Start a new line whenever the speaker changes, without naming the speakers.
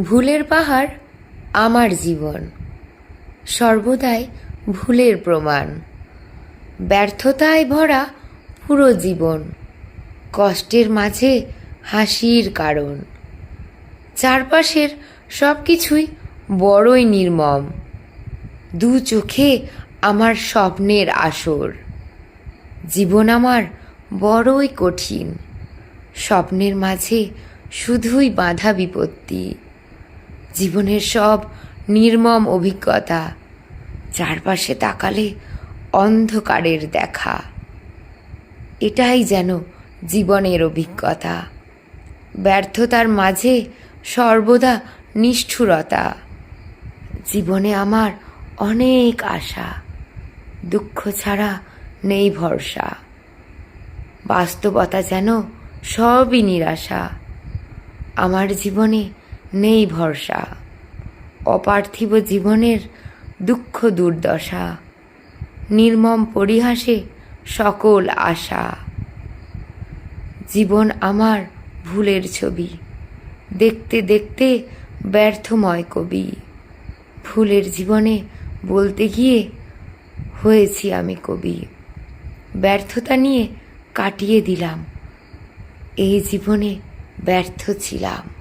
ভুলের পাহাড় আমার জীবন। সর্বদাই ভুলের প্রমাণ। ব্যর্থতায় ভরা পুরো জীবন। কষ্টের মাঝে হাসির কারণ। চারপাশের সব কিছুই বড়ই নির্মম। দু চোখে আমার স্বপ্নের আসর। জীবন আমার বড়ই কঠিন। স্বপ্নের মাঝে শুধুই বাধা বিপত্তি। জীবনের সব নির্মম অভিজ্ঞতা। চারপাশে তাকালে অন্ধকারের দেখা। এটাই যেন জীবনের অভিজ্ঞতা। ব্যর্থতার মাঝে সর্বদা নিষ্ঠুরতা। জীবনে আমার অনেক আশা। দুঃখ ছাড়া নেই ভরসা। বাস্তবতা যেন সবই নিরাশা। আমার জীবনে নেই ভরসা। অপার্থিব জীবনের দুঃখ দুর্দশা, নির্মম পরিহাসে সকল আশা। জীবন আমার ভুলের ছবি, দেখতে দেখতে ব্যর্থময় কবি। ভুলের জীবনে বলতে গিয়ে হয়েছি আমি কবি। ব্যর্থতা নিয়ে কাটিয়ে দিলাম, এই জীবনে ব্যর্থ ছিলাম।